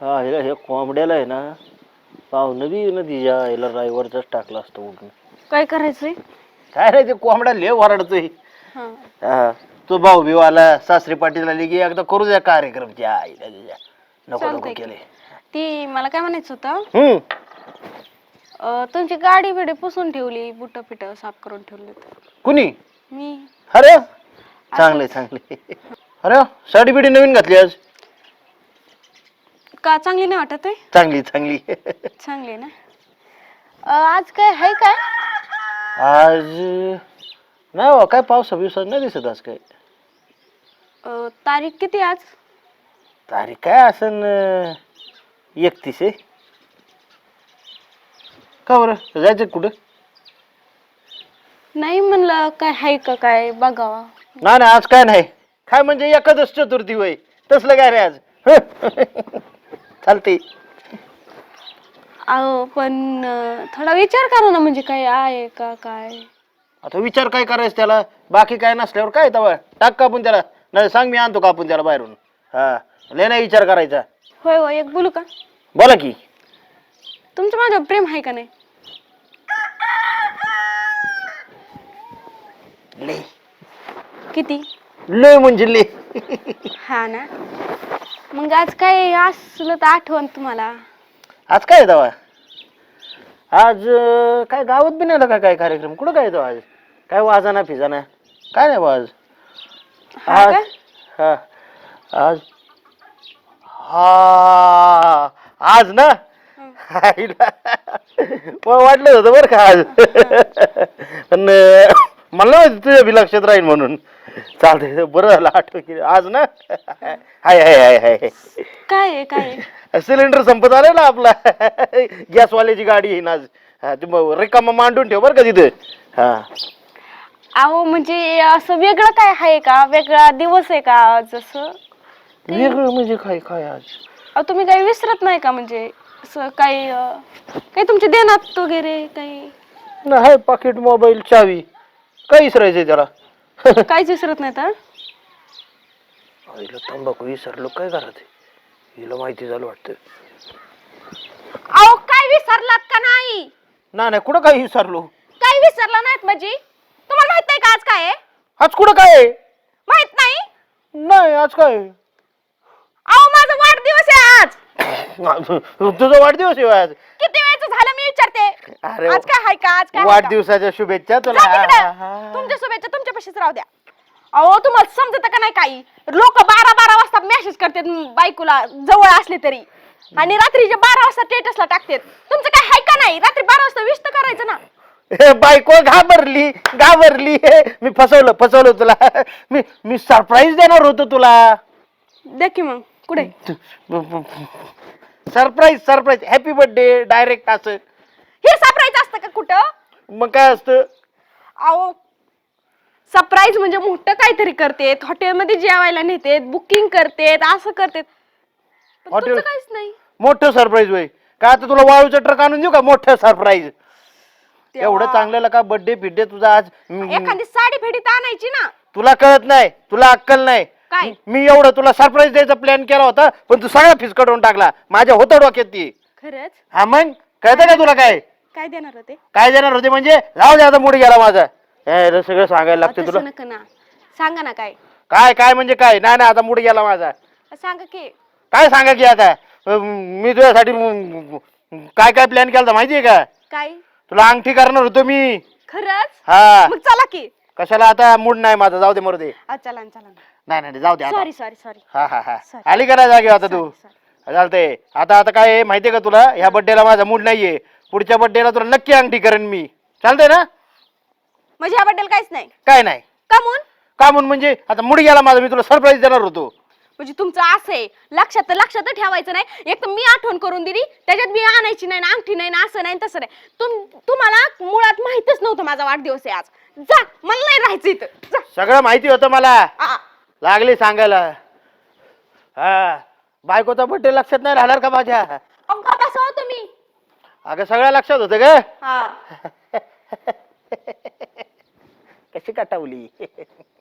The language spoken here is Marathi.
हा हिला हे कोंबड्याला आहे ना पाहुणं बी ना तिच्या हिला ड्रायव्हरचाच टाकला असतं उठून. काय करायचंय? काय रे ते कोंबडा ले वरडतोय. हा. हा, तो भाऊ बिव आला सासरी पाटील आली की एकदा करू द्या कार्यक्रमच्या आईला तिच्या नको नको चालतंय की. केले ती मला काय म्हणायचं होतं? हम्म. अं, तुमची गाडी बिडी पुसून ठेवली बुट पिट साफ करून ठेवली कुणी? मी. अरे! चांगले चांगले अरे साडी बिडी नवीन घातली आज. का चांगली नाही वाटत आहे? चांगली चांगली. चांगली आहे ना? अं, आज काय आहे काय? आज नाही बा काय पावसा बिवसा नाही दिसत आज काय. अं, तारीख किती आज? तारीख काय असन एकतीस आहे. का बरं? जायचं का कुठं? नाही म्हणलं काय आहे का काय बघावा. नाही नाही आज काय नाही. काय म्हणजे एखादच चतुर्थी वय तसलं काय रे आज? चालते अहो पण अं, थोडा विचार करा ना म्हणजे काय आहे का काय? आता विचार काय करायचं त्याला? बाकी काय नसल्यावर काय तवा? टाक कापून त्याला. नाही सांग मी आणतो कापून त्याला बाहेरून. हा लय नाही विचार करायचा. होय होय एक बोलू का? बोला की. तुमचं माझ्यावर प्रेम आहे का नाही? किती? लय म्हणजे ले हा ना? मग आज काय असलं तर आठवण तुम्हाला? आज काय तवा आज अं, काय गावात बी नाही का काय कार्यक्रम? कुठं काय तो आज? काय वाजाना फिजाना? काय नाही आज? हा आज का हा. आज हा. आज ना? आईला. मला वाटलं होतं बरं का आज. पण अं, मला नाही माहिती तुझ्या बी लक्षात राहील म्हणून. चालतंय बरं झालं आठवण केली. आज ना? हाय हाय हाय हाय काय आहे काय आहे? सिलेंडर संपत आलाय ना आपला. गॅसवाल्याची गाडी आहे ना आज. हा, ते मग रिकामा मांडून ठेव बरं का तिथं. हा. अहो म्हणजे असं वेगळं काय आहे का? वेगळा दिवस आहे का जसं वेगळं म्हणजे काय काय आज? अहो तुम्ही काही विसरत नाही का म्हणजे असं काही अं, काही तुमचे देण्यात वगैरे काही? नाही पाकिट मोबाईल चावी. काय विसरायचंय त्याला. काहीच विसरत नाही तर आईला तंबाखू विसरलो काय करत हिला माहिती झालं वाटतं. अहो काय विसरलात का नाही? नाही नाही कुठं काय विसरलो? काय विसरला नाहीत म्हणजे तुम्हाला माहीत नाही का आज काय आहे? आज कुठं काय आहे? माहीत नाही? नाही आज काय आहे? अहो माझा वाढदिवस आहे आज. तुझा वाढदिवस आहे आज. किती वेळचं झालं मी विचारते? अरे आज काय आहे का? आज काय का? वाढदिवसाच्या शुभेच्छा तुला. जा तिकडं. तुमच्या पाशीच राहू द्या. अहो तुम्हाला समजत का नाही काही? लोक बारा बारा वाजता मेसेज करतात बायकोला जवळ असले तरी. आणि रात्रीचे बारा वाजता स्टेटसला टाकतात तुमचं काय आहे का नाही? रात्री बारा वाजता विश तर करायचं ना. हे बायको घाबरली घाबरली. हे मी फसवलं फसवलं तुला. मी मी सरप्राईज देणार होतो तुला. द्या की मग कुठे? Surprise surprise happy birthday direct असं. हे सरप्राईज असतं का कुठं? मग काय असतं? अहो सरप्राईज म्हणजे मोठं काहीतरी करतेत हॉटेलमध्ये जेवायला नेतेत बुकिंग करतेत असं करतेत. पण Hotel- तुमचं काहीच नाही. मोठं सरप्राईज होय. का आता तुला वाळूचं ट्रक आणून देऊ का? मोठं सरप्राईज. एवढं चांगलं का बर्थडे फिड्डे तुझा आज? म- एखादी साडी फेडी तर आणायची ना. तुला कळत नाही. तुला अक्कल नाही. काय? मी एवढं तुला सरप्राईज द्यायचा प्लॅन केला होता पण तू सगळा फिस करून टाकला. माझ्या होतं डोक्यात ती. खरंच? हा मग? कळतं का तुला काय? काय देणार होते? काय देणार होते म्हणजे जाऊ दे आता मूड गेला माझा. हे सगळं सांगायला लागतं तसं तुला. नका ना. सांगा ना काय. काय काय म्हणजे काय? नाही नाही आता मूड गेला माझा. सांगा की. काय सांगा की आता? अं, मी तुझ्यासाठी म- काय काय प्लॅन केला माहितीये का? काय? तुला अंगठी करणार होतो मी. खरंच? हा. मग चला की. कशाला आता मूड नाही माझा? जाऊ दे मरू दे. आ, चला ना, चला नाही नाही जाऊ दे आता. सॉरी सॉरी सॉरी हा हा हा. Sorry. आली का नाही जागी आता तू? चालतंय. आता आता काय आहे माहितीये का तुला? ह्या बड्डेला माझा मूड नाहीये. पुढच्या बड्डेला तुला नक्की अंगठी करेन मी. चालतंय ना? म्हणजे ह्याबद्दल काहीच नाही. काय नाही. कमून? का म्हणून म्हणजे आता मूड गेला माझा मी तुला सरप्राईज देणार होतो. म्हणजे तुमचं असं आहे. लक्षात लक्षात ठेवायचं नाही. एक तर मी आठवण करून दिली. त्याच्यात मी आणायची नाही ना अंगठी नाही ना असं नाही तसं नाही. तुम तुम्हाला मुळात माहितच नव्हतं माझा वाढदिवस आहे आज. जा मला नाही राहायचं इथं. जा. सगळं माहिती होतं मला. आ, लागली सांगायला. हा. बायकोचा बड्डे लक्षात नाही राहणार का माझ्या? अहो, का बसा हो तुम्ही? अगं सगळं लक्षात होतं ग. हा. कशी कटावली